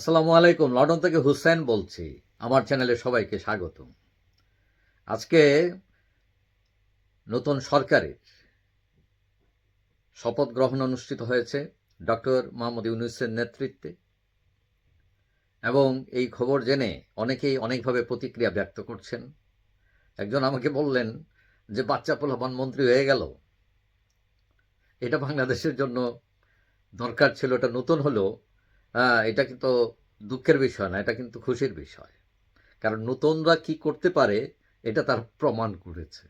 আসসালামু আলাইকুম, লন্ডন থেকে হুসেন বলছি। আমার চ্যানেলে সবাইকে স্বাগত আজকে নতুন সরকারের শপথ গ্রহণ অনুষ্ঠিত হয়েছে ডক্টর মোহাম্মদ ইউনুসের নেতৃত্বে। এবং এই খবর জেনে অনেকেই অনেকভাবে প্রতিক্রিয়া ব্যক্ত করছেন। একজন আমাকে বললেন যে, বাচ্চা পোলাপান মন্ত্রী হয়ে গেল। এটা বাংলাদেশের জন্য দরকার ছিল, এটা নতুন হলেও হ্যাঁ এটা কিন্তু দুঃখের বিষয় না, এটা কিন্তু খুশির বিষয়। কারণ নতুনরা কি করতে পারে, এটা তার প্রমাণ করেছে।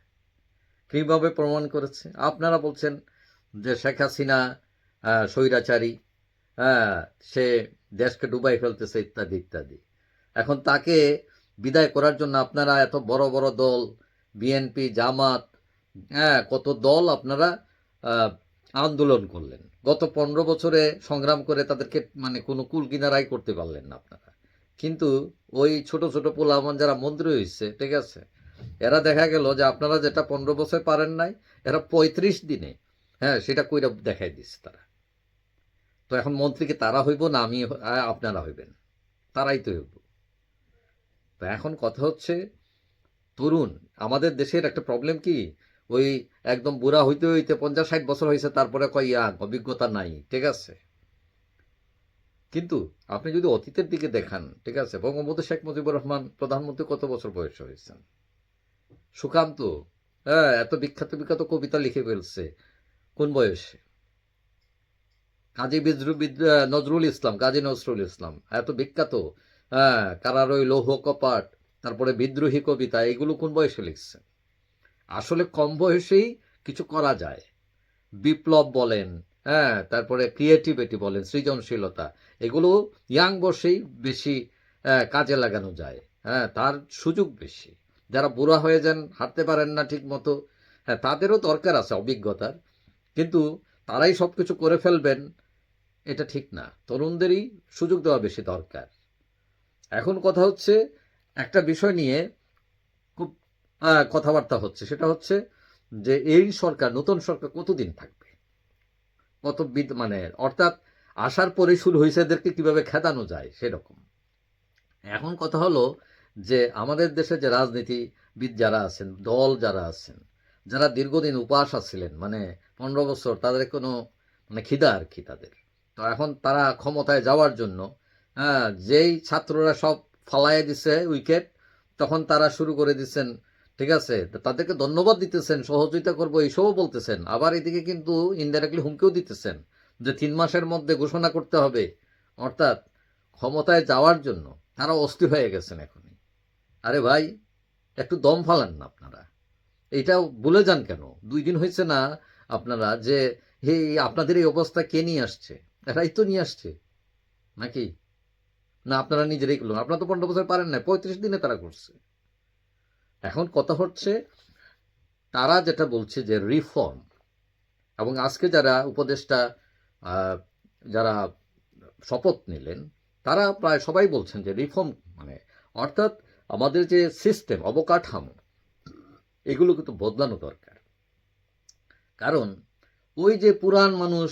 কীভাবে প্রমাণ করেছে? আপনারা বলছেন যে শেখ হাসিনা স্বৈরাচারী হ্যাঁ সে দেশকে ডুবাই ফেলতেছে ইত্যাদি ইত্যাদি। এখন তাকে বিদায় করার জন্য আপনারা এত বড় বড় দল, বিএনপি, জামাত হ্যাঁ কত দল আপনারা আন্দোলন করলেন। গত পনেরো বছরে সংগ্রাম করে তাদেরকে মানে কোনো কুল কিনারাই করতে পারলেন না আপনারা। কিন্তু ওই ছোট ছোট পোলামান যারা মন্ত্রী হয়েছে ঠিক আছে, এরা দেখা গেল যে আপনারা যেটা পনেরো বছর পারেন নাই, এরা পঁয়ত্রিশ দিনে হ্যাঁ সেটা কইরা দেখাই দিচ্ছে তারা। তো এখন মন্ত্রীকে তারা হইব না আমি আপনারা হইবেন? তারাই তো হইব। তো এখন কথা হচ্ছে, তরুণ, আমাদের দেশের একটা প্রবলেম কি? ওই একদম বুড়া হইতে হইতে পঞ্চাশ ষাট বছর হয়েছে, তারপরে কয়, ইয়াং, অভিজ্ঞতা নাই। ঠিক আছে? কিন্তু আপনি যদি অতীতের দিকে দেখান, ঠিক আছে? বঙ্গবন্ধু শেখ মুজিবুর রহমান প্রধানমন্ত্রী কত বছর বয়স হয়েছেন? সুকান্ত হ্যাঁ এত বিখ্যাত বিখ্যাত কবিতা লিখে ফেলছে। কোন বয়সে? কাজী বিদ্রু নজরুল ইসলাম, কাজী নজরুল ইসলাম, এত বিখ্যাত। হ্যাঁ কারারই লৌহ কপাট, তারপরে বিদ্রোহী কবিতা, এগুলো কোন বয়সে লিখছে আসলে কম বয়সেই কিছু করা যায়। বিপ্লব বলেন হ্যাঁ তারপরে ক্রিয়েটিভিটি বলেন সৃজনশীলতা এগুলো ইয়াং বয়সেই বেশি আহ, কাজে লাগানো যায়। হ্যাঁ তার সুযোগ বেশি। যারা বুড়া হয়ে যান হাঁটতে পারেন না ঠিক মতো হ্যাঁ তাদেরও দরকার আছে অভিজ্ঞতার। কিন্তু তারাই সব কিছু করে ফেলবেন এটা ঠিক না। তরুণদেরই সুযোগ দেওয়া বেশি দরকার। এখন কথা হচ্ছে একটা বিষয় নিয়ে কথাবার্তা হচ্ছে। সেটা হচ্ছে যে এই সরকার, নতুন সরকার কতদিন থাকবে? কত মানে অর্থাৎ আসার পরে শুরু হয়েছে এদেরকে কীভাবে খেদানো যায় সেরকম। এখন কথা হলো যে আমাদের দেশে যে রাজনীতিবিদ যারা আছেন, দল যারা আছেন, যারা দীর্ঘদিন উপাস আছিলেন মানে পনেরো বছর, তাদের কোনো মানে খিদা আর কি তাদের। তো এখন তারা ক্ষমতায় যাওয়ার জন্য হ্যাঁ যেই ছাত্ররা সব ফালাইয়ে দিছে উইকেট, তখন তারা শুরু করে দিচ্ছেন ঠিক আছে? তাদেরকে ধন্যবাদ দিতেছেন, সহযোগিতা করব, এইসবও বলতেছেন। আবার এদিকে কিন্তু ইনডাইরেক্টলি হুমকিও দিতেছেন যে তিন মাসের মধ্যে ঘোষণা করতে হবে, অর্থাৎ ক্ষমতায় যাওয়ার জন্য। তারা অস্থির হয়ে গেছেন এখনই। আরে ভাই, একটু দম ফালান না আপনারা। এইটা বলে যান কেন? দুই দিন হয়েছে না আপনারা যে, হে, আপনাদের এই অবস্থা কে নিয়ে আসছে? এরাই তো নিয়ে আসছে। নাকি? না, আপনারা নিজেরাই করলেন। আপনারা তো পনেরো বছর পারেন না পঁয়ত্রিশ দিনে তারা করছে। এখন কথা হচ্ছে, তারা যেটা বলছে যে রিফর্ম এবং আজকে যারা উপদেষ্টা যারা শপথ নিলেন, তারা প্রায় সবাই বলছেন যে রিফর্ম মানে অর্থাৎ আমাদের যে সিস্টেম অবকাঠামো এগুলো কিন্তু বদলানো দরকার। কারণ, ওই যে পুরান মানুষ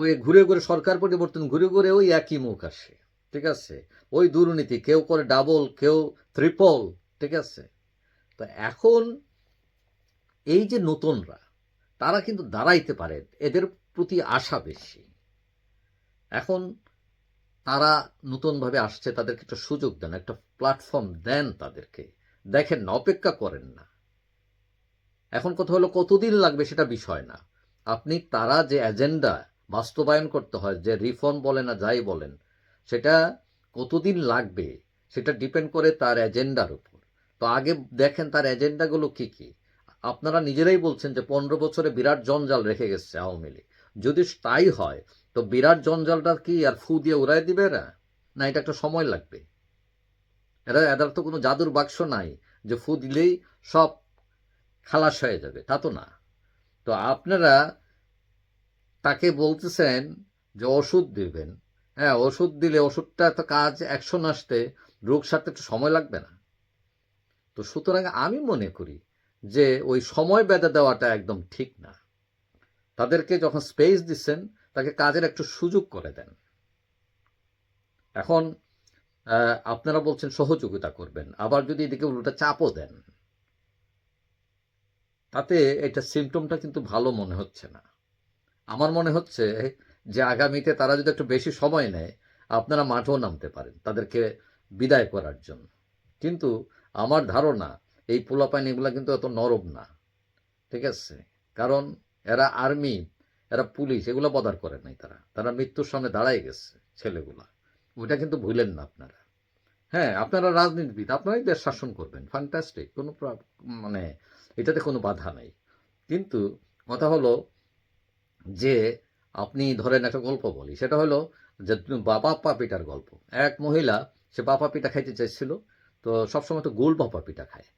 হয়ে ঘুরে ঘুরে সরকার পরিবর্তন, ঘুরে ঘুরে ওই একই মুখ আসে, ঠিক আছে? ওই দুর্নীতি, কেউ করে ডাবল কেউ ত্রিপল ঠিক আছে? তো এখন এই যে নতুনরা, তারা কিন্তু দাঁড়াইতে পারে এদের প্রতি আশা বেশি। এখন তারা নতুনভাবে আসছে তাদেরকে একটা সুযোগ দেন, একটা প্ল্যাটফর্ম দেন তাদেরকে। দেখেন না, অপেক্ষা করেন না। এখন কথা হলো, কতদিন লাগবে সেটা বিষয় না। আপনি, তারা যে এজেন্ডা বাস্তবায়ন করতে হয়, যে রিফর্ম বলেন না যাই বলেন, সেটা কতদিন লাগবে, সেটা ডিপেন্ড করে তার এজেন্ডার উপর। তো আগে দেখেন তার এজেন্ডাগুলো কি কি? আপনারা নিজেরাই বলছেন যে পনেরো বছরে বিরাট জঞ্জাল রেখে গেছে আওয়ামী লীগ। যদি তাই হয়, তো বিরাট জঞ্জালটা কি আর ফু দিয়ে উড়াই দিবে এরা? না, এটা একটা সময় লাগবে। এরা, এদের তো কোনো জাদুর বাক্স নাই যে ফু দিলেই সব খালাস হয়ে যাবে, তা তো না। তো আপনারা তাকে বলতেছেন যে ওষুধ দিবেন। হ্যাঁ ওষুধ দিলে ওষুধটা তো কাজ অ্যাকশন আসতে রোগ সারতে একটু সময় লাগবে না? তো সুতরাং আমি মনে করি যে ওই সময় বেঁধে দেওয়াটা একদম ঠিক না। তাদেরকে যখন স্পেস দিচ্ছেন, তাকে কাজের একটু সুযোগ করে দেন। এখন আপনারা বলছেন সহযোগিতা করবেন, আবার যদি এদিকে উল্টা চাপও দেন। তাতে এটা সিমটমটা কিন্তু ভালো মনে হচ্ছে না। আমার মনে হচ্ছে যে আগামীতে তারা যদি একটু বেশি সময় নেয়, আপনারা মাঠেও নামতে পারেন, তাদেরকে বিদায় করার জন্য। কিন্তু আমার ধারণা, এই পোলাপাইন এগুলা কিন্তু এত নরম না। ঠিক আছে? কারণ এরা আর্মি, এরা পুলিশ, এগুলো বদার করে নাই তারা। তারা মৃত্যুর সামনে দাঁড়াই গেছে, ছেলেগুলা। ওইটা কিন্তু ভুলেন না আপনারা। হ্যাঁ আপনারা রাজনীতিবিদ, আপনারাই দেশ শাসন করবেন। ফ্যান্টাস্টিক কোনো মানে এটাতে কোনো বাধা নেই। কিন্তু কথা হলো যে, আপনি ধরেন একটা গল্প বলি। সেটা হলো যে বাবা পাপিটার গল্প। এক মহিলা, সে বাপা পিঠা খাইতে চাইছিল তো সবসময় তো গোল বাপা পিঠা খায়।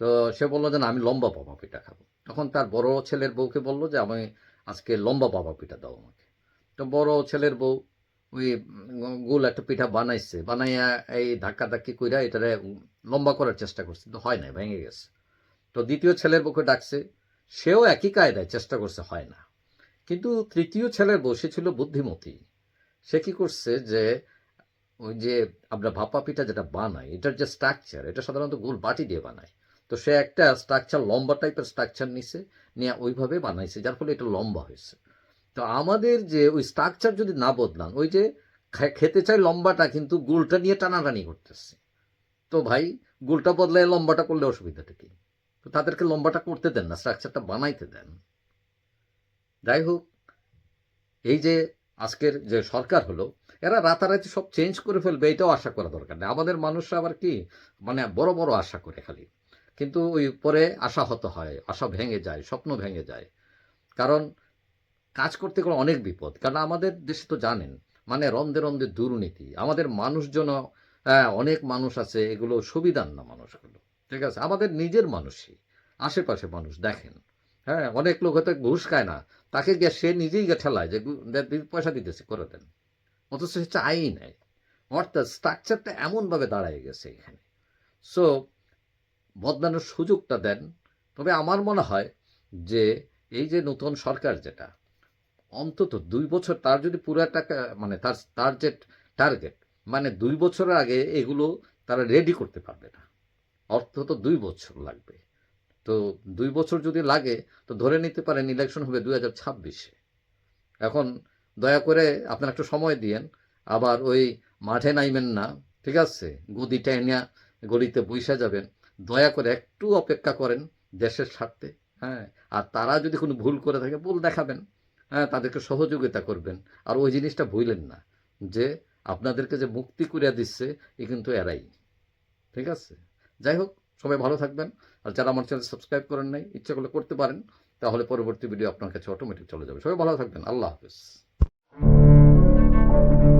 তো সে বলল যে, না, আমি লম্বা বাবা পিঠা খাব। তখন তার বড় ছেলের বউকে বলল যে আমি আজকে লম্বা বাবা পিঠা দাও আমাকে। তো বড় ছেলের বউ ওই গোল একটা পিঠা বানাইছে, বানাইয়া এই ধাক্কা ধাক্কি কইরা এটারে লম্বা করার চেষ্টা করছে। কিন্তু হয় না ভেঙে গেছে। তো দ্বিতীয় ছেলের বউকে ডাকছে, সেও একই কায়দায় চেষ্টা করছে, হয় না। কিন্তু তৃতীয় ছেলের বউ, সে ছিল বুদ্ধিমতী। সে কি করছে যে ওই যে আমরা ভাপা পিঠা যেটা বানাই, এটার যে স্ট্রাকচার এটা সাধারণত গোল বাটি দিয়ে বানায়। তো সে একটা স্ট্রাকচার লম্বা টাইপের স্ট্রাকচার নিছে, নিয়ে ওইভাবে বানাইছে, যার ফলে এটা লম্বা হয়েছে। তো আমাদের যে ওই স্ট্রাকচার যদি না বদলান, ওই যে খেতে চাই লম্বাটা, কিন্তু গুলটা নিয়ে টানাটানি করতেছে। তো ভাই, গুলটা বদলায় লম্বাটা করলে অসুবিধাটা কি? তো তাদেরকে লম্বাটা করতে দেন না স্ট্রাকচারটা বানাইতে দেন। যাই হোক, এই যে আজকের যে সরকার হলো এরা রাতারাতি সব চেঞ্জ করে ফেলবে এটাও আশা করা দরকার নেই। আমাদের মানুষরা আবার কি মানে বড় বড় আশা করে খালি। কিন্তু ওই পরে আশা হতে হয় আশা ভেঙে যায় স্বপ্ন ভেঙে যায়। কারণ কাজ করতে গেলে অনেক বিপদ। কারণ আমাদের দেশে তো জানেন মানে রন্ধে রন্ধে দুর্নীতি। আমাদের মানুষজন হ্যাঁ, অনেক মানুষ আছে এগুলো সুবিধার না মানুষগুলো। ঠিক আছে? আমাদের নিজের মানুষই আশেপাশে মানুষ দেখেন। হ্যাঁ অনেক লোক হয়তো ঘুষ খায় না তাকে গিয়ে সে নিজেই গিয়ে ঠেলায় যে পয়সা দিতেছে করে দেন। অথচ সে চাই নাই। অর্থাৎ স্ট্রাকচারটা এমনভাবে দাঁড়ায় গেছে এখানে। সো বদলানোর সুযোগটা দেন। তবে আমার মনে হয় যে এই যে নতুন সরকার যেটা, অন্তত দুই বছর তার যদি পুরো টাকা মানে তার তার যে টার্গেট মানে দুই বছরের আগে এগুলো তারা রেডি করতে পারবে না। অর্থ তো দুই বছর লাগবে। তো দুই বছর যদি লাগে, তো ধরে নিতে পারেন ইলেকশন হবে দুই হাজার ছাব্বিশে। এখন দয়া করে আপনারা একটু সময় দিয়েন। আবার ওই মাঠে নাইবেন না, ঠিক আছে? গদি টেনিয়া গলিতে বইসা যাবেন। দয়া করে একটু অপেক্ষা করেন দেশের স্বার্থে হ্যাঁ? আর তারা যদি কোনো ভুল করে থাকে, ভুল দেখাবেন হ্যাঁ? তাদেরকে সহযোগিতা করবেন। আর ওই জিনিসটা ভুলেন না, যে আপনাদেরকে যে মুক্তি করে দিচ্ছে, এ কিন্তু এরাই, ঠিক আছে? যাই হোক, সবাই ভালো থাকবেন। আর যারা আমার চ্যানেল সাবস্ক্রাইব করেন নাই, ইচ্ছা করলে করতে পারেন, তাহলে পরবর্তী ভিডিও আপনার কাছে অটোমেটিক চলে যাবে। সবাই ভালো থাকবেন। আল্লাহ হাফিজ। Thank you.